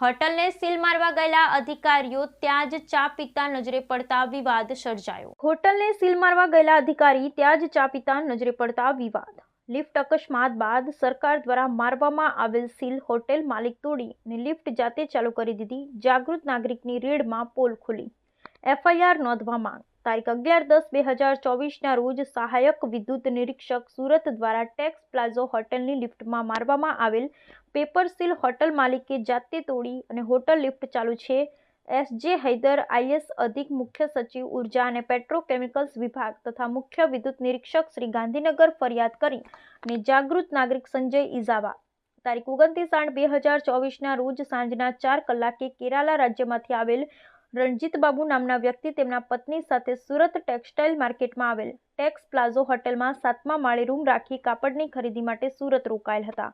હોટલને seal મારવા ગયેલા અધિકારીઓ ત્યાં જ ચા પીતા નજરે પડતા વિવાદ સર્જાયો. હોટલને સીલ મારવા ગયેલા અધિકારી ત્યાં જ ચા પીતા નજરે પડતા વિવાદ. લિફ્ટ અકસ્માત બાદ સરકાર દ્વારા મારવામાં આવેલ સીલ હોટેલ માલિક તોડી ને લિફ્ટ જાતે ચાલુ કરી દીધી. જાગૃત નાગરિકની રેડમાં પોલ ખુલી. એફઆઈઆર નોંધવા માંગ. તારીખ અગિયાર દસ બે હજાર ચોવીસના રોજ સહાયક વિદ્યુત નિરીક્ષક સુરત દ્વારા ટેક્સ પ્લાઝો હોટલની લિફ્ટમાં મારવામાં આવેલ પેપર સીલ હોટલ માલિકે જાતે તોડી અને હોટલ લિફ્ટ ચાલુ છે. એસ જે હૈદર આઈએસ અધિક મુખ્ય સચિવ ઊર્જા અને પેટ્રોકેમિકલ્સ વિભાગ તથા મુખ્ય વિદ્યુત નિરીક્ષક શ્રી ગાંધીનગર ફરિયાદ કરી અને જાગૃત નાગરિક સંજય ઇઝાવા તારીખ ઓગણત્રીસ આઠ બે હજાર ચોવીસના રોજ સાંજના ચાર કલાકે કેરાલા રાજ્યમાંથી આવેલ રણજીત બાબુ નામના વ્યક્તિ તેમના પત્ની સાથે સુરત ટેક્સટાઇલ માર્કેટમાં આવેલ ટેક્સ પ્લાઝો હોટેલમાં સાતમા માળે રૂમ રાખી કાપડની ખરીદી માટે સુરત રોકાયેલ હતા.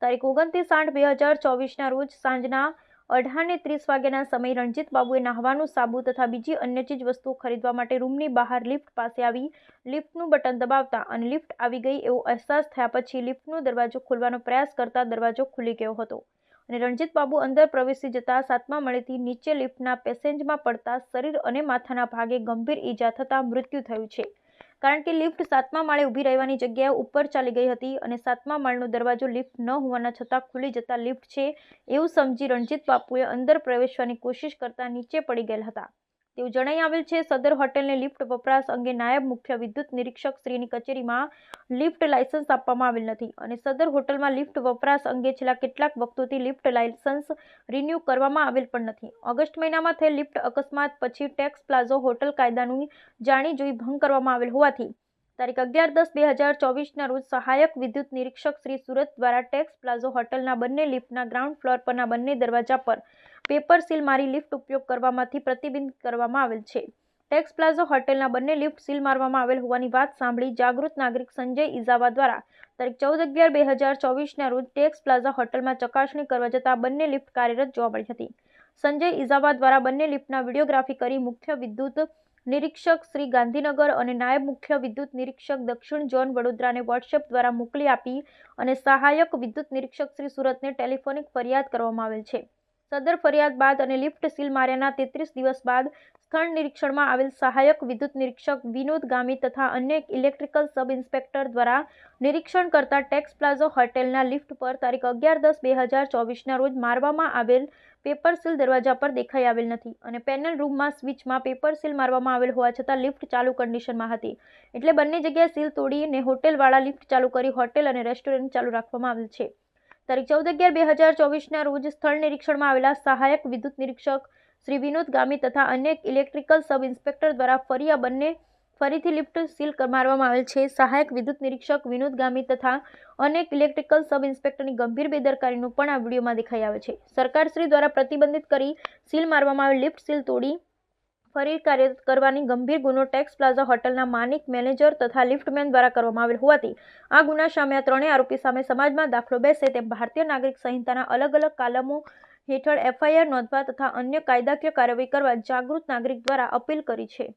તારીખ ઓગણત્રીસ આઠ બે હજાર ચોવીસના રોજ સાંજના અઢારને ત્રીસ વાગ્યાના સમયે રણજીત બાબુએ નહાવાનું સાબુ તથા બીજી અન્ય ચીજ વસ્તુઓ ખરીદવા માટે રૂમની બહાર લિફ્ટ પાસે આવી લિફ્ટનું બટન દબાવતા અને લિફ્ટ આવી ગઈ એવો અહેસાસ થયા પછી લિફ્ટનો દરવાજો ખોલવાનો પ્રયાસ કરતા દરવાજો ખુલી ગયો હતો. અને રણજીત બાબુ અંદર પ્રવેશી જતા સાતમા માળેથી નીચે લિફ્ટના પેસેન્જમાં પડતા શરીર અને માથાના ભાગે ગંભીર ઈજા થતાં મૃત્યુ થયું છે. કારણ કે લિફ્ટ સાતમા માળે ઊભી રહેવાની જગ્યાએ ઉપર ચાલી ગઈ હતી અને સાતમા માળનો દરવાજો લિફ્ટ ન હોવાના છતાં ખુલી જતા લિફ્ટ છે એવું સમજી રણજીત બાપુએ અંદર પ્રવેશવાની કોશિશ કરતા નીચે પડી ગયેલ હતા. તેવું જણાઈ આવેલ છે, સદર હોટેલને લિફ્ટ વપરાશ અંગે નાયબ મુખ્ય વિદ્યુત નિરીક્ષક શ્રીની કચેરીમાં લિફ્ટ લાયસન્સ આપવામાં આવેલ નથી અને સદર હોટલમાં લિફ્ટ વપરાશ અંગે છેલ્લા કેટલાક વખતોથી લિફ્ટ લાયસન્સ રિન્યૂ કરવામાં આવેલ પણ નથી. ઓગસ્ટ મહિનામાં થયેલ લિફ્ટ અકસ્માત પછી ટેક્સ પ્લાઝો હોટલ કાયદાનું જાણી જોઈ ભંગ કરવામાં આવેલ હોવાથી તારીખ અગિયાર દસ બે હજાર ચોવીસના રોજ સહાયક વિદ્યુત નિરીક્ષક શ્રી સુરત દ્વારા ટેક્સ પ્લાઝો હોટલના બંને લિફ્ટના ગ્રાઉન્ડ ફ્લોર પરના બંને દરવાજા પર પેપર સીલ મારી લિફ્ટ ઉપયોગ કરવામાંથી પ્રતિબંધ કરવામાં આવેલ છે. ટેક્સ પ્લાઝો હોટેલના બંને લિફ્ટ સીલ મારવામાં આવેલ હોવાની વાત સાંભળી જાગૃત નાગરિક સંજય ઇઝાવા દ્વારા તારીખ ચૌદ અગિયાર બે હજાર ચોવીસના રોજ ટેક્સ પ્લાઝા હોટલમાં ચકાસણી કરવા જતાં બંને લિફ્ટ કાર્યરત જોવા મળી હતી. સંજય ઇઝાવા દ્વારા બંને લિફ્ટના વિડીયોગ્રાફી કરી મુખ્ય વિદ્યુત નિરીક્ષક શ્રી ગાંધીનગર અને નાયબ મુખ્ય વિદ્યુત નિરીક્ષક દક્ષિણ ઝોન વડોદરાને વોટ્સએપ દ્વારા મોકલી આપી અને સહાયક વિદ્યુત નિરીક્ષક શ્રી સુરતને ટેલિફોનિક ફરિયાદ કરવામાં આવેલ છે. સદર ફરિયાદ બાદ અને લિફ્ટ સીલ માર્યાના તેત્રીસ દિવસ બાદ સ્થળ નિરીક્ષણમાં આવેલ સહાયક વિદ્યુત નિરીક્ષક વિનોદ ગામી તથા અન્ય ઇલેક્ટ્રિકલ સબ ઇન્સ્પેક્ટર દ્વારા નિરીક્ષણ કરતા ટેક્સ પ્લાઝો હોટેલના લિફ્ટ પર તારીખ અગિયાર દસ બે હજાર ચોવીસના રોજ મારવામાં આવેલ પેપર સીલ દરવાજા પર દેખાઈ આવેલ નથી અને પેનલ રૂમમાં સ્વિચમાં પેપર સીલ મારવામાં આવેલ હોવા છતાં લિફ્ટ ચાલુ કન્ડિશનમાં હતી. એટલે બંને જગ્યાએ સીલ તોડીને હોટેલવાળા લિફ્ટ ચાલુ કરી હોટેલ અને રેસ્ટોરન્ટ ચાલુ રાખવામાં આવેલ છે. તારીખ ચૌદ અગિયાર બે હજાર ચોવીસના રોજ સ્થળ નિરીક્ષણમાં આવેલા સહાયક વિદ્યુત નિરીક્ષક શ્રી વિનોદ ગામી તથા અન્ય ઇલેક્ટ્રિકલ સબ ઇન્સ્પેક્ટર દ્વારા ફરી આ બંને ફરીથી લિફ્ટ સીલ મારવામાં આવેલ છે. સહાયક વિદ્યુત નિરીક્ષક વિનોદ ગામી તથા અનેક ઇલેક્ટ્રિકલ સબ ઇન્સ્પેક્ટરની ગંભીર બેદરકારીનું પણ આ વિડીયોમાં દેખાઈ આવે છે. સરકારશ્રી દ્વારા પ્રતિબંધિત કરી સીલ મારવામાં આવેલ લિફ્ટ સીલ તોડી ફરી કાર્યરત કરવાની ગંભીર ગુનો ટેક્સ પ્લાઝા હોટલના માલિક, મેનેજર તથા લિફ્ટમેન દ્વારા કરવામાં આવેલ હોવાથી આ ગુના સામે આ ત્રણેય આરોપી સામે સમાજમાં દાખલો બેસે તેમ ભારતીય નાગરિક સંહિતાના અલગ અલગ કાલમો હેઠળ એફઆઈઆર નોંધવા તથા અન્ય કાયદાકીય કાર્યવાહી કરવા જાગૃત નાગરિક દ્વારા અપીલ કરી છે.